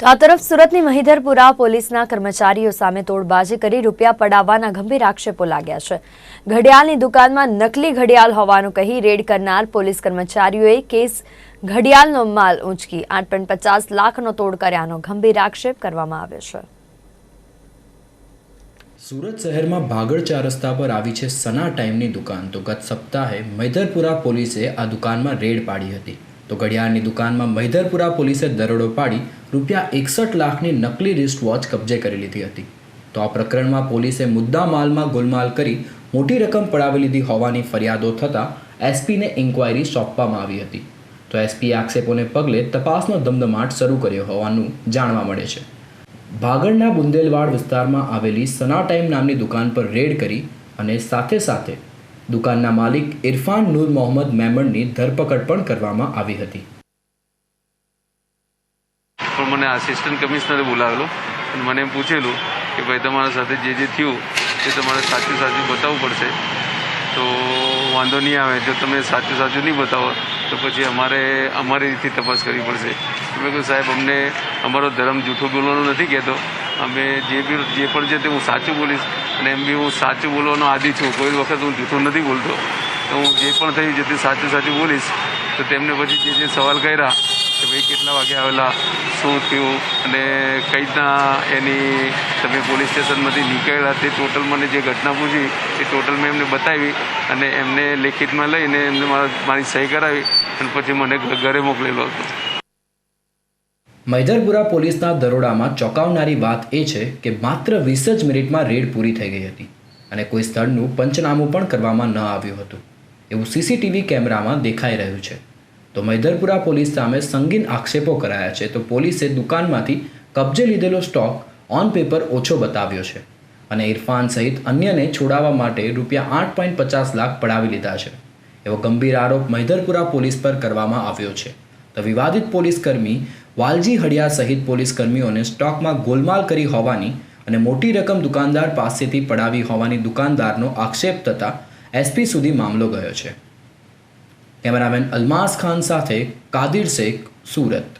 આ તરફ સુરતની મહિધરપુરા પોલીસના કર્મચારીઓ સામે તોડબાજી કરી રૂપિયા પડાવવાના ગંભીર આક્ષેપો લાગ્યા છે. ઘડિયાળની દુકાનમાં નકલી ઘડિયાળ હોવાનું કહી રેડ કરનાર પોલીસ કર્મચારીઓએ કેસ ઘડિયાળનો માલ ઊંચકી આઠ પોઈન્ટ પચાસ લાખનો તોડ કર્યાનો ગંભીર આક્ષેપ કરવામાં આવ્યો છે. સુરત શહેરમાં ભાગળ ચાર રસ્તા પર આવી છે સના ટાઈમની દુકાન. તો ગત સપ્તાહે મૈધરપુરા પોલીસે આ દુકાનમાં રેડ પાડી હતી. તો ઘડિયાળની દુકાનમાં મૈધરપુરા પોલીસે દરોડો પાડી રૂપિયા એકસઠ લાખની નકલી રિસ્ટ વોચ કબજે કરી લીધી હતી. તો આ પ્રકરણમાં પોલીસે મુદ્દા માલમાં ગોલમાલ કરી મોટી રકમ પડાવી લીધી હોવાની ફરિયાદો થતાં એસપીને ઇન્કવાયરી સોંપવામાં આવી હતી. તો એસપી આક્ષેપોને પગલે તપાસનો ધમધમાટ શરૂ કર્યો હોવાનું જાણવા મળે છે. ભાગળના બુંદેલવાડ વિસ્તારમાં આવેલી સના ટાઈમ નામની દુકાન પર રેડ કરી અને સાથે સાથે દુકાનના માલિક ઇરફાન નૂર મોહમ્મદ મેમણની ધરપકડ પણ કરવામાં આવી હતી. પણ મને આસિસ્ટન્ટ કમિશનરે બોલાવેલો અને મને એમ પૂછેલું કે ભાઈ તમારા સાથે જે જે થયું તે તમારે સાચું સાચું બતાવવું પડશે. તો વાંધો નહીં આવે, જો તમે સાચું સાચું નહીં બતાવો, તો પછી અમારે, અમારી રીતથી તપાસ કરવી પડશે. મેં કહ્યું સાહેબ, અમને અમારો ધર્મ જૂઠો બોલવાનો નથી કહેતો. અમે જે બી, જે પણ છે તે હું સાચું બોલીશ અને એમ બી હું સાચું બોલવાનો આદિ છું. કોઈ વખત હું જૂઠું નથી બોલતો. તો હું જે પણ થયું છે તે સાચું સાચું બોલીશ, તો તેમને પછી જે જે સવાલ કર્યા કે ભાઈ કેટલા વાગે આવેલા, શું થયું અને કઈ રીતના એની તમે પોલીસ સ્ટેશનમાંથી નીકળ્યા તે ટોટલ મને જે ઘટના પૂછી એ ટોટલ મેં એમને બતાવી અને એમને લેખિતમાં લઈને એમને મારા સહી કરાવી અને પછી મને ઘરે મોકલેલો હતો. મૈધરપુરા પોલીસના દરોડામાં ચોંકાવનારી વાત એ છે કે માત્ર વીસ જ મિનિટમાં રેડ પૂરી થઈ ગઈ હતી અને કોઈ સ્થળનું પંચનામું પણ કરવામાં ન આવ્યું હતું. એવું સીસીટીવી કેમેરામાં દેખાઈ રહ્યું છે. તો મૈદરપુરા પોલીસ સામે સંગીન આક્ષેપો કરાયા છે તો પોલીસે દુકાનમાંથી કબજે લીધેલો સ્ટોક ઓન પેપર ઓછો બતાવ્યો છે અને ઇરફાન સહિત અન્યને છોડાવવા માટે રૂપિયા આઠ પોઈન્ટ પચાસ લાખ પડાવી લીધા છે. એવો ગંભીર આરોપ મૈધરપુરા પોલીસ પર કરવામાં આવ્યો છે. તો વિવાદિત પોલીસ કર્મી વાલજી હડિયા સહિત પોલીસ કર્મીઓને સ્ટોકમાં ગોલમાલ કરી હોવાની અને મોટી રકમ દુકાનદાર પાસેથી પડાવી હોવાની દુકાનદારનો આક્ષેપ થતાં એસપી સુધી મામલો ગયો છે. કેમેરામેન અલમાસ ખાન સાથે કાદિર શેખ, સુરત.